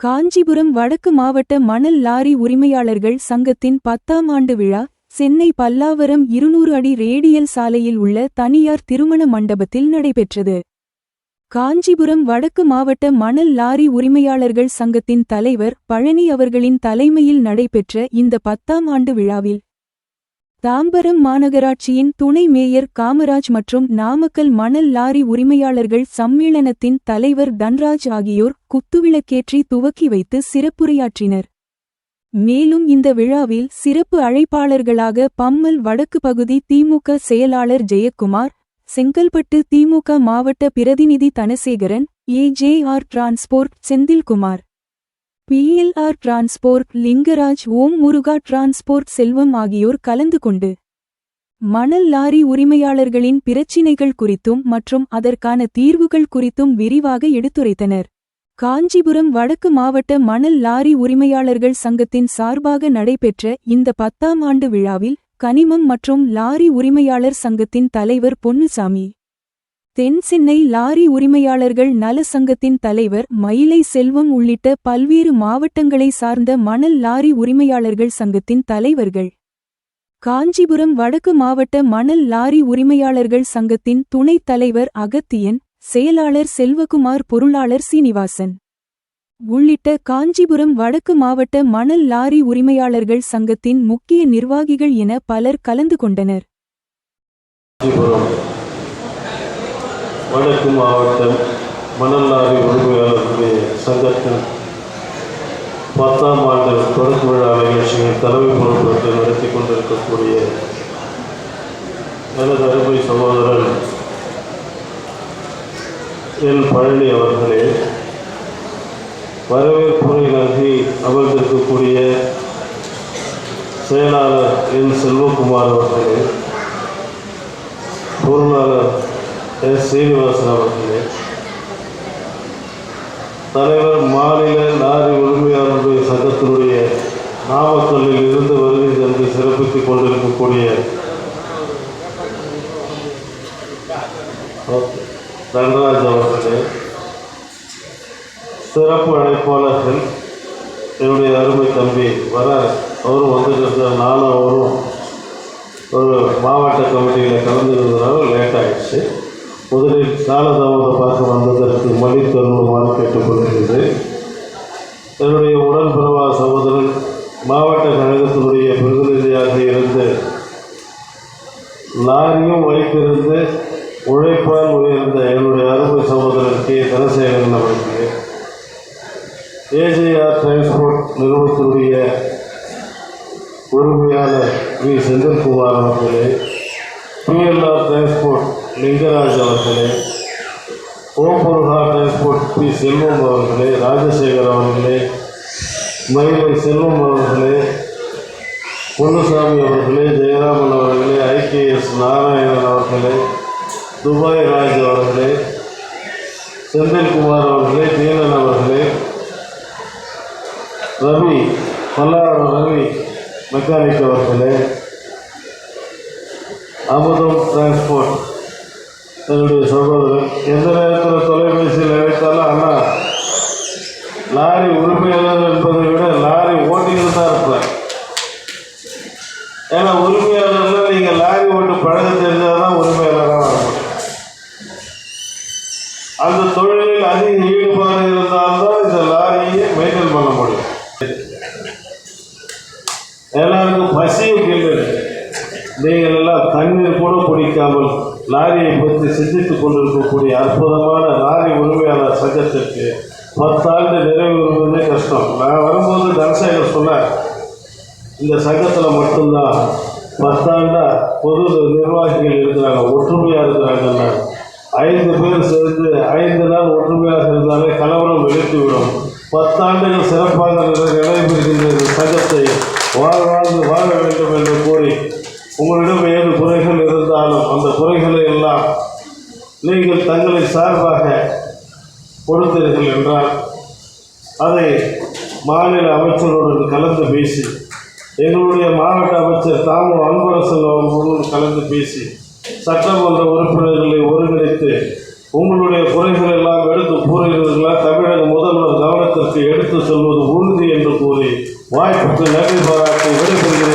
காஞ்சிபுரம் வடக்கு மாவட்ட மணல் லாரி உரிமையாளர்கள் சங்கத்தின் பத்தாம் ஆண்டு விழா சென்னை பல்லாவரம் இருநூறு அடி ரேடியல் சாலையில் உள்ள தனியார் திருமண மண்டபத்தில் நடைபெற்றது. காஞ்சிபுரம் வடக்கு மாவட்ட மணல் லாரி உரிமையாளர்கள் சங்கத்தின் தலைவர் பழனி அவர்களின் தலைமையில் நடைபெற்ற இந்த பத்தாம் ஆண்டு விழாவில் தாம்பரம் மாநகராட்சியின் துணை மேயர் காமராஜ் மற்றும் நாமக்கல் மணல் லாரி உரிமையாளர்கள் சம்மேளனத்தின் தலைவர் தன்ராஜ் ஆகியோர் குத்துவிளக்கேற்றி துவக்கி வைத்து சிறப்புரையாற்றினர். மேலும் இந்த விழாவில் சிறப்பு அழைப்பாளர்களாக பம்மல் வடக்கு பகுதி திமுக செயலாளர் ஜெயக்குமார் செங்கல்பட்டு திமுக மாவட்ட பிரதிநிதி Dhanasekaran AJR transport Senthilkumar BLR transport Lingaraj Om Muruga transport Selvam ஆகியோர் கலந்து கொண்டு மணல் லாரி உரிமையாளர்களின் பிரச்சினைகள் குறித்தும் மற்றும் அதற்கான தீர்வுகள் குறித்தும் விரிவாக எடுத்துரைத்தனர். காஞ்சிபுரம் வடக்கு மாவட்ட மணல் லாரி உரிமையாளர்கள் சங்கத்தின் சார்பாக நடைபெற்ற இந்த பத்தாம் ஆண்டு விழாவில் கனிமம் மற்றும் லாரி உரிமையாளர் சங்கத்தின் தலைவர் பொன்னுசாமி தென்சென்னை லாரி உரிமையாளர்கள் நல சங்கத்தின் தலைவர் மயிலை செல்வம் உள்ளிட்ட பல்வேறு மாவட்டங்களை சார்ந்த மணல் லாரி உரிமையாளர்கள் சங்கத்தின் தலைவர்கள். காஞ்சிபுரம் வடக்கு மாவட்ட மணல் லாரி உரிமையாளர்கள் சங்கத்தின் துணைத் தலைவர் அகத்தியன் செயலாளர் செல்வகுமார் பொருளாளர் சீனிவாசன். உள்ளிட்ட காஞ்சிபுரம் வடக்கு மாவட்ட மணல் லாரி உரிமையாளர்கள் சங்கத்தின் முக்கிய நிர்வாகிகள் என பலர் கலந்து கொண்டனர். வடக்கு மாவட்டம் மணல்லாறு லாரி உரிமையாளர்களுடைய சங்கத்தின் பத்தாம் ஆண்டு தொடக்க விழா நிகழ்ச்சியின் தலைமை பொறுப்பேற்று நடத்தி கொண்டிருக்கக்கூடிய எனது அருமை சகோதரர் எல் பழனி அவர்களே வரவேற்புரை நல்கி அமர்ந்திருக்கக்கூடிய செயலாளர் என் செல்வகுமார் அவர்களே பொருளாளர் எஸ் அவர்களே. தலைவர் மாநில லாரி உரிமையாளருடைய சங்கத்தினுடைய நாமக்கல்லில் இருந்து வருகை தந்து சிறப்பித்துக் கொண்டிருக்கக்கூடிய தனராஜ் அவர்களே சிறப்பு அழைப்பாளர்கள் என்னுடைய அருமை தம்பி வர அவரும் வந்துட்டு நானும் அவரும் ஒரு மாவட்ட கமிட்டியில் கலந்துக்கிறதுனால லேட் ஆயிடுச்சு முதலில் காலதாமதம் பார்க்க வந்ததற்கு மணி தருணமாக கேட்டுக்கொள்கிறது என்னுடைய உடன்பிறவா சகோதரன் மாவட்ட கழகத்தினுடைய பிரதிநிதியாக இருந்து லாரியும் வைத்திருந்து உழைப்பால் உயர்ந்த என்னுடைய அருமை சகோதரன் கே. தனசேகரன் அவருக்கு ஏஜேஆர் டிரான்ஸ்போர்ட் நிறுவனத்தினுடைய உரிமையாளர் வி. செந்தில்குமார் அவர்களே பிஎல்ஆர் டிரான்ஸ்போர்ட் லிங்கராஜ் அவர்களே ஓபுருகா டிரான்ஸ்போர்ட் பி செல்வம் அவர்களே ராஜசேகர் அவர்களே மயிலை செல்வம் அவர்களே பொன்னுசாமி அவர்களே ஜெயராமன் அவர்களே ஐகேஎஸ் நாராயணன் அவர்களே துபாய் ராஜ் அவர்களே செந்தில்குமார் அவர்களே தீனன் அவர்களே ரவி பல்லாவரம் ரவி மெக்கானிக் அவர்களே அமுதம் டிரான்ஸ்போர்ட். என்னுடைய சகோதரன் எந்த நேரத்தில் தொலைபேசியில் அழைத்தாலும் அண்ணா லாரி உரிமையாளர் என்பதை விட லாரி ஓட்டிகள் தான் இருப்பேன். ஏன்னா உரிமையாளர்ல நீங்கள் லாரி ஓட்டு பழக தெரிஞ்சால் தான் உரிமையாளராக வர முடியும். அந்த தொழிலில் அதிக ஈடுபாடு இருந்தால்தான் இந்த லாரியை மெயின்டைன் பண்ண முடியும். எல்லாருக்கும் பசியும் கேள்வி நீங்கள் எல்லாம் தண்ணீர் கூட குடிக்காமல் லாரியை பற்றி சிந்தித்துக் கொண்டிருக்கக்கூடிய அற்புதமான லாரி உரிமையாளர் சங்கத்திற்கு பத்தாண்டு நிறைவு வருவதே கஷ்டம். நான் வரும்போது தனசேகர் சொன்னேன் இந்த சங்கத்தில் மட்டும்தான் பத்தாண்டா பொது நிர்வாகிகள் இருக்கிறாங்க ஒற்றுமையாக இருக்கிறாங்க ஐந்து பேர் சேர்ந்து ஐந்து நாள் ஒற்றுமையாக இருந்தாலே கலவரம் வெளுத்துவிடும் பத்தாண்டுகள் சிறப்பாக நடைபெறுகின்ற இந்த சங்கத்தை வாழ்வாழ்ந்து வாழ வேண்டும் என்று கூறி உங்களிடம் ஏழு குறைகள் இருந்தாலும் அந்த குறைகளை எல்லாம் நீங்கள் தங்களை சார்பாக கொடுத்தீர்கள் என்றால் அதை மாநில அமைச்சருடன் கலந்து பேசி எங்களுடைய மாவட்ட அமைச்சர் தாமு அன்பரசன் அவர்களுடன் கலந்து பேசி சட்டமன்ற உறுப்பினர்களை ஒருங்கிணைத்து உங்களுடைய குறைகள் எல்லாம் எடுத்து கூறுகிறீர்களா? தமிழக முதல்வர் கவனத்திற்கு எடுத்து செல்வது உறுதி என்று கூறி வாய்ப்புக்கு நன்றி பாராட்டி விடைபெறுகிறேன்.